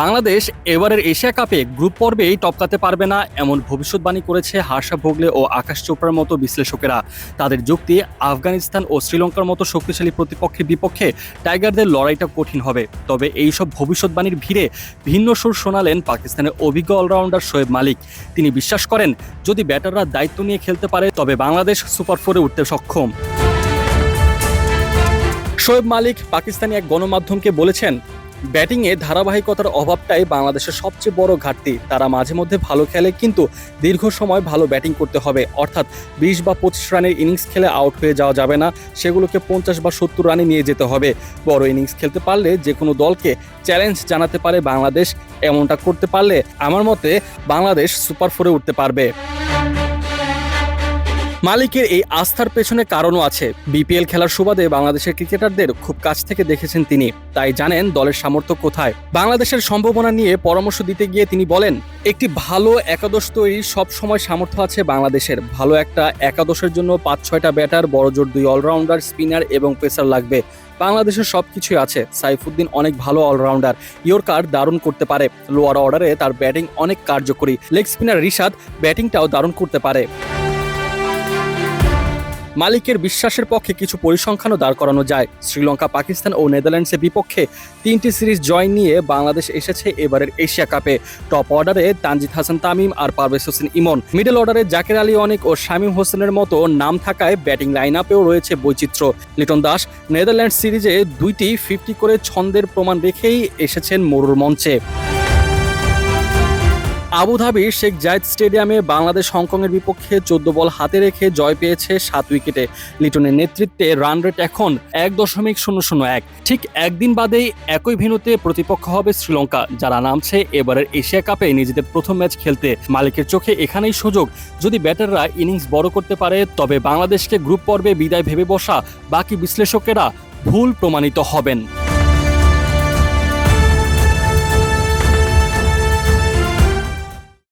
বাংলাদেশ এবারের এশিয়া কাপে গ্রুপ পর্বেই টপকাতে পারবে না, এমন ভবিষ্যৎবাণী করেছে হার্ষা ভোগলে ও আকাশ চোপড়ার মতো বিশ্লেষকেরা। তাদের যুক্তি, আফগানিস্তান ও শ্রীলঙ্কার মতো শক্তিশালী প্রতিপক্ষের বিপক্ষে টাইগারদের লড়াইটা কঠিন হবে। তবে এইসব ভবিষ্যৎবাণীর ভিড়ে ভিন্ন সুর শোনালেন পাকিস্তানের অভিজ্ঞ অলরাউন্ডার শোয়েব মালিক। তিনি বিশ্বাস করেন, যদি ব্যাটাররা দায়িত্ব নিয়ে খেলতে পারে, তবে বাংলাদেশ সুপার ফোরে উঠতে সক্ষম। শোয়েব মালিক পাকিস্তানি এক গণমাধ্যমকে বলেছেন ব্যাটিংয়ে ধারাবাহিকতার অভাবটাই বাংলাদেশের সবচেয়ে বড় ঘাটতি। তারা মাঝে মধ্যে ভালো খেলে কিন্তু দীর্ঘ সময় ভালো ব্যাটিং করতে হবে। অর্থাৎ বিশ বা পঁচিশ রানের ইনিংস খেলে আউট হয়ে যাওয়া যাবে না, সেগুলোকে পঞ্চাশ বা সত্তর রানে নিয়ে যেতে হবে। বড় ইনিংস খেলতে পারলে যে কোনো দলকে চ্যালেঞ্জ জানাতে পারে বাংলাদেশ, এমনটা করতে পারলে আমার মতে বাংলাদেশ সুপার ফোরে উঠতে পারবে। মালিকের এই আস্থার পেছনে কারণও আছে। বিপিএল খেলার সুবাদে বাংলাদেশের ক্রিকেটারদের খুব কাছ থেকে দেখেছেন তিনি। তাই জানেন দলের সামর্থ্য কোথায়। বাংলাদেশের সম্ভাবনা নিয়ে পরামর্শ দিতে গিয়ে তিনি বলেন, একটি ভালো একাদশ তৈরির সব সময় সামর্থ্য আছে বাংলাদেশের। ভালো একটা একাদশের জন্য পাঁচ, ছয়টা ব্যাটার বড়জোর দুই অলরাউন্ডার, স্পিনার এবং পেসার লাগবে। বাংলাদেশের সব কিছুই আছে। সাইফুদ্দিন অনেক ভালো অলরাউন্ডার। ইয়র্কার দারুণ করতে পারে। লোয়ার অর্ডারে তার ব্যাটিং অনেক কার্যকরী। লেগ স্পিনার রিশাদ ব্যাটিংটাও দারুণ করতে পারে। মালিকের বিশ্বাসের পক্ষে কিছু পরিসংখ্যানও দাঁড় করানো যায়। শ্রীলঙ্কা, পাকিস্তান ও নেদারল্যান্ডসের বিপক্ষে তিনটি সিরিজ জয় নিয়ে বাংলাদেশ এসেছে এবারের এশিয়া কাপে। টপ অর্ডারে তানজিদ হাসান তামিম আর পারভেজ হোসেন ইমন। মিডল অর্ডারে জাকের আলী অনেক ও শামীম হোসেনের মতো নাম থাকায় ব্যাটিং লাইন আপেও রয়েছে বৈচিত্র্য। লিটন দাস, নেদারল্যান্ডস সিরিজে দুইটি ফিফটি করে ছন্দের প্রমাণ রেখেই এসেছেন মরুর মঞ্চে। আবুধাবির শেখ জায়েদ স্টেডিয়ামে বাংলাদেশ হংকংয়ের বিপক্ষে চোদ্দ বল হাতে রেখে জয় পেয়েছে সাত উইকেটে। লিটনের নেতৃত্বে রান রেট এখন এক দশমিক শূন্য শূন্য এক। ঠিক একদিন বাদেই একই ভেন্যুতে প্রতিপক্ষ হবে শ্রীলঙ্কা, যারা নামছে এবারের এশিয়া কাপে নিজেদের প্রথম ম্যাচ খেলতে। মালিকের চোখে এখানেই সুযোগ। যদি ব্যাটাররা ইনিংস বড় করতে পারে, তবে বাংলাদেশকে গ্রুপ পর্বে বিদায় ভেবে বসা বাকি বিশ্লেষকেরা ভুল প্রমাণিত হবেন।